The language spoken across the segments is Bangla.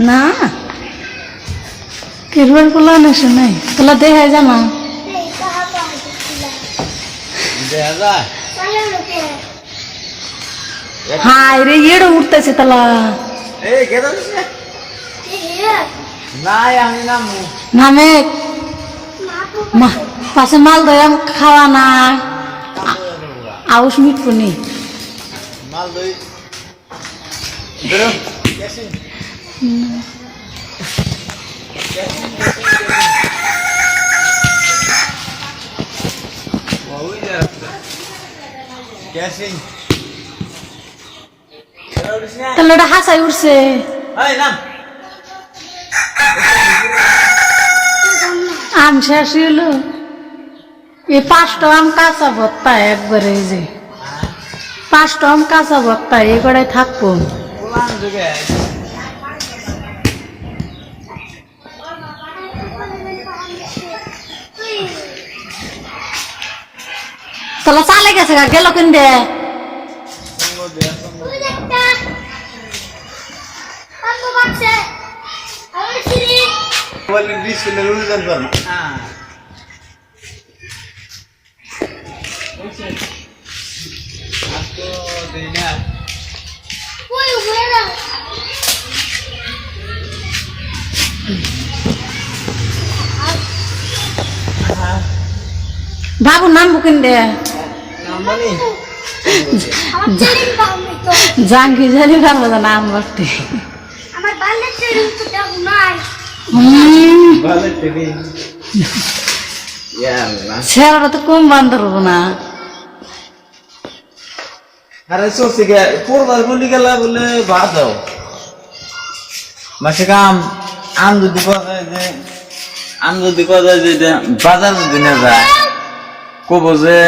না কিরবার পোলা নেছে নাই তোলা দেখা যায় না হাই রে এড়ে উঠতেছে তালা নামু পাশে মাল দয়াম খাওয়া না আউস মিটপুনি মাল দই। বেরো যে গেছি তাহলে ওটা হাসাই উঠছে আম শেষ হলো এই পাঁচটা আম কাঁচা ভত্তা একবারে যে। পাঁচটা আম কাঁচা ভত্তা এই কটাই থাকব। পোলান যুগে। তাহলে চালে গেছে গা গেল কিন দে? সঙ্গ দেই না বাবু নাম বুকিন দে। জাঙ্গি জানি পারব না নাম বলতে আমার বাল্যের ট্রেনিং তো নাই কম বান্ধব না। আরে সোসি গে পড়বার বলি গেলা বলে বাদ দাও। মাসে কাম আম যদি পাওয়া যে আম যদি পাওয়া যায় যে বাজার যদি না যায় কব যে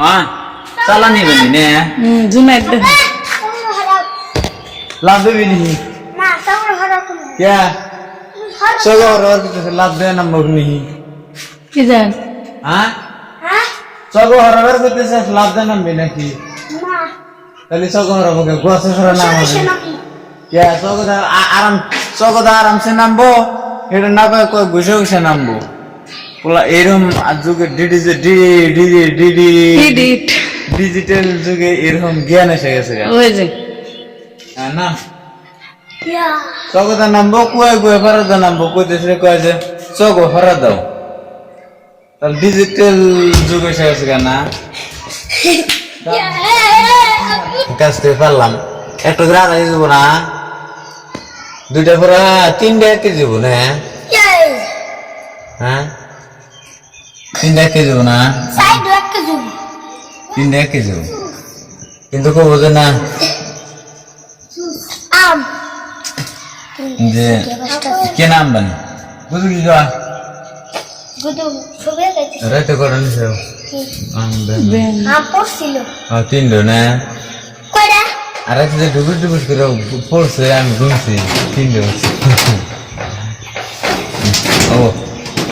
হ্যাঁ চালা নিবে নে জুমাই দে। লাভ দেবি নি? না তাহলে হরা তুমি। কে? চলো হরা কিছু লাভ হ্যাঁ? হ্যাঁ? নাকি। তাহলে চকরা বকে গোয়াছে সরা নাম ইয়া চকদা আরাম চকদা আরামসে নামবো এটা না কয় কয়ে ঘুষে ঘুষে নামবো। পোলা এরকম যুগে ডিজিটাল যুগে এরকম জ্ঞান এসে গেছে হ্যাঁ, না চকদা নামবো কুয়ে কুয়ে ফেরত নামবো কইতেছে কয় যে চক ফেরত দাও। তাহলে ডিজিটাল যুগ এসে গেছে না? কাজ থেকে পারলাম। একটা করে আড়াই যাব না। দুইটা করে তিনটা কেজি যাব না। হ্যাঁ? তিনটা কেজি যাব না। যাব। তিনটা এক কেজি কিন্তু কব যে না। যে কে নাম বানি বুঝলি যা গুদু সবে গেছে রাইতে করে নিছে? বেন আম পড়ছিল। তিনটা না? কয়টা আর একটা যে ডুবুর ডুবুর করে পড়ছে আমি ঘুমছি তিনটে ও।